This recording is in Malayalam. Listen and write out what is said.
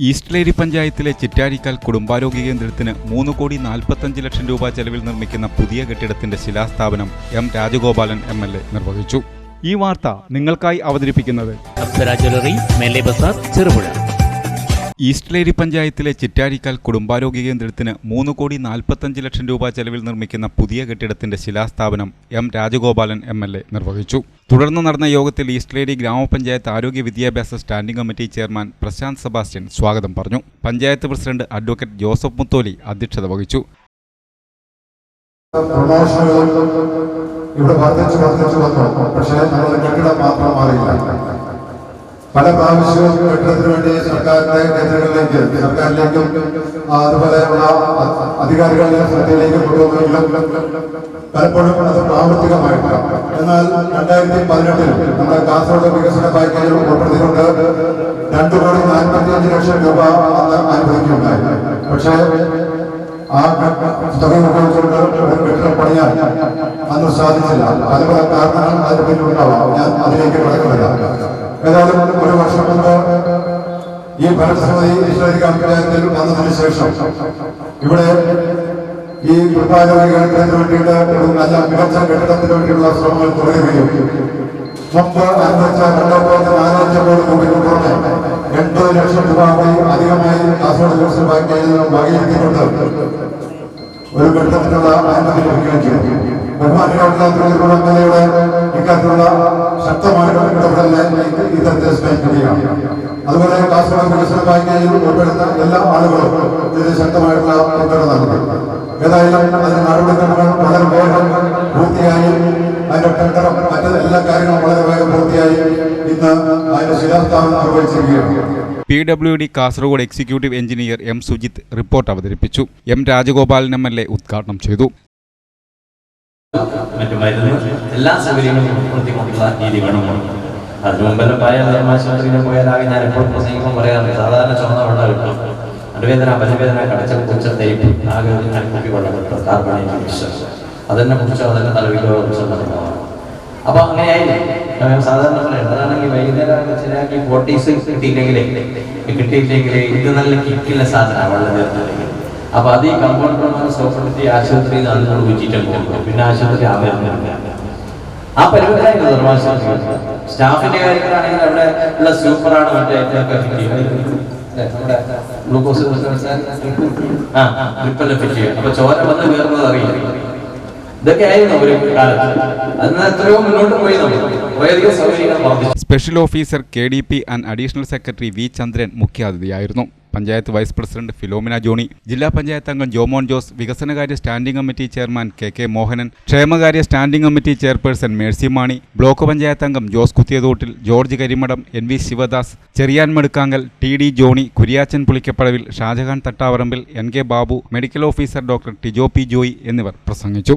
ഈസ്റ്റ്ലേരി പഞ്ചായത്തിലെ ചിറ്റാരിക്കാൽ കുടുംബാരോഗ്യ കേന്ദ്രത്തിന് മൂന്ന് കോടി നാൽപ്പത്തഞ്ച് ലക്ഷം രൂപ ചെലവിൽ നിർമ്മിക്കുന്ന പുതിയ കെട്ടിടത്തിന്റെ ശിലാസ്ഥാപനം M Rajagopalan M L A നിർവഹിച്ചു. ഈ വാർത്ത നിങ്ങൾക്കായി അവതരിപ്പിക്കുന്നത് ചെറുപുഴ. ഈസ്റ്റ്ലേരി പഞ്ചായത്തിലെ ചിറ്റാരിക്കാൽ കുടുംബാരോഗ്യ കേന്ദ്രത്തിന് മൂന്ന് കോടി നാൽപ്പത്തഞ്ച് ലക്ഷം രൂപ ചെലവിൽ നിർമ്മിക്കുന്ന പുതിയ കെട്ടിടത്തിന്റെ ശിലാസ്ഥാപനം M Rajagopalan M L A നിർവഹിച്ചു. തുടർന്ന് നടന്ന യോഗത്തിൽ ഈസ്റ്റ്ലേരി ഗ്രാമപഞ്ചായത്ത് ആരോഗ്യ വിദ്യാഭ്യാസ standing committee chairman Prashanth Sebastian സ്വാഗതം പറഞ്ഞു. പഞ്ചായത്ത് പ്രസിഡന്റ് അഡ്വക്കേറ്റ് ജോസഫ് മുത്തോലി അധ്യക്ഷത വഹിച്ചു. ഇവിടെ വർദ്ധിച്ചു വർദ്ധിച്ചു വന്നു. പക്ഷേ നമ്മുടെ കെട്ടിടം മാത്രം മാറിയില്ല. പല പ്രാവശ്യവും കെട്ടിടത്തിന് വേണ്ടി സർക്കാരിന്റെ കേന്ദ്രങ്ങളിലേക്ക് സർക്കാരിലേക്കും അതുപോലെയുള്ള അധികാരികളുടെ ശ്രദ്ധയിലേക്കും കൊണ്ടുവന്നെങ്കിലും പലപ്പോഴും അത് പ്രാവർത്തികമായിട്ടില്ല. എന്നാൽ രണ്ടായിരത്തി പതിനെട്ടിൽ നമ്മുടെ കാസർഗോഡ് വികസന പാക്കേജിൽ ഉൾപ്പെടുത്തിക്കൊണ്ട് രണ്ടു കോടി നാൽപ്പത്തിയഞ്ച് ലക്ഷം രൂപ അന്ന് അനുവദിക്കുകയുണ്ടായി. പക്ഷേ ആ തുക ഉപയോഗിച്ചുകൊണ്ട് കെട്ടിടം പണിയാൻ അന്ന് സാധിച്ചില്ല. പല പല കാരണങ്ങൾ അതിന് പിന്നിലുണ്ടാവാം. ഞാൻ അതിലേക്ക് കടക്കുന്നില്ല. ഏതായാലും ഒരു വർഷം മുമ്പ് ഈ ഭരണസമിതി ഈശ്വരിക പഞ്ചായത്തിൽ വന്നതിന് ശേഷം ഇവിടെ ഈ കേന്ദ്രത്തിന് വേണ്ടിയിട്ട് ഒരു നല്ല മികച്ച കെട്ടിടത്തിന് വേണ്ടിയുള്ള ശ്രമങ്ങൾ തുടരുകയും മുമ്പ് അനുവദിച്ച രണ്ടോ പോയിന്റ് നാലഞ്ച് കോടി രൂപയ്ക്ക് പുറമെ എൺപത് ലക്ഷം രൂപ അധികമായി കാസർഗോഡ് വികസന പാക്കേജിൽ വകയിരുത്തിക്കൊണ്ട് ഒരു കെട്ടിടത്തിനുള്ള അനുമതി ലഭിക്കുകയും ചെയ്തു. ബഹുമാനികളുടെ എൽ ശക്തമായ ഇത്തരത്തിൽ സ്മരിക്കുകയാണ് അതുപോലെ കാസർഗോഡ് വികസന ബാങ്കിൽ ഉൾപ്പെടുന്ന എല്ലാ ആളുകളും ഇതിന് ശക്തമായിട്ടുള്ള പിന്തുണ നൽകി. ഏതായാലും അതിന് നടപടിക്രമങ്ങൾ വളരെ വേഗം പൂർത്തിയായി. അതിന്റെ ടെൻഡറും മറ്റ് എല്ലാ കാര്യങ്ങളും വളരെ വേഗം പൂർത്തിയായി ഇന്ന് അതിന്റെ ശിലാസ്ഥാപനം നിർവഹിച്ചിരിക്കുകയാണ്. P W D Kasaragod executive engineer M Sujith report അവതരിപ്പിച്ചു. M Rajagopalan M L A ഉദ്ഘാടനം ചെയ്തു. മറ്റു എല്ലാ സൗകര്യങ്ങളും ഉൾപ്പെടുത്തിക്കൊണ്ടുള്ള രീതി വേണം അതിനു മുമ്പെല്ലാം പഴയ ആശുപത്രിയിൽ പോയാലാകെ ഞാൻ എപ്പോഴും പ്രസംഗിക്കുമ്പോൾ പറയാറുണ്ട് സാധാരണ ചുമന്ന വെള്ളം കിട്ടും. നടുവേദന പലവേദന കടച്ച കുച്ച തേപ്പ് ആകെ അരക്കുപ്പി വെള്ളം കിട്ടും കാർബണേറ്റ് മിക്സർ. അതെന്നെ കുറിച്ചോ അതെന്നെ തലവിലോ കുറിച്ചോ അപ്പൊ അങ്ങനെയായില്ലേ സാധാരണ പറയാം അതാണെങ്കിൽ വൈകുന്നേരം ശരിയാക്കി ഫോർട്ടീസ് കിട്ടിയില്ലെങ്കിലേ കിട്ടിയില്ലെങ്കിൽ ഇത് നല്ല കിക്കില്ല സാധനമാണ് വെള്ളം ചേർത്തില്ലെങ്കിൽ അപ്പൊ അത് ഈ കമ്പൗണ്ടർമാർ സോഫ്റ്റ് ആശുപത്രിയിൽ നിന്ന് പിന്നെ ആശുപത്രി ആ പരിപാടിയായിരുന്നു നിർമ്മാണ സ്റ്റാഫിന്റെ കാര്യങ്ങളാണെങ്കിൽ അവിടെ ഉള്ള സൂപ്പറാണ് മറ്റേ ഗ്ലൂക്കോസ് ആ അപ്പൊ ചോര വന്ന് കയറുന്നത് അറിയില്ല. ഒരു അന്ന് മുന്നോട്ട് special officer K D P and additional secretary V Chandran മുഖ്യാതിഥിയായിരുന്നു. Panchayat vice president Philomena Johnny ജില്ലാ പഞ്ചായത്ത് അംഗം ജോമോൻ ജോസ് വികസനകാര്യ standing committee chairman K K Mohanan ക്ഷേമകാര്യ standing committee chairperson Mercy Mani block panchayat അംഗം Jose Kuthiyathottil George Karimadam N V Sivadas Cheriyan Madukkankal T D Johny Kuriachan Pulikkapadavil Shajahan Thattavarambil N K Babu medical officer doctor Tijo P Joy എന്നിവർ പ്രസംഗിച്ചു.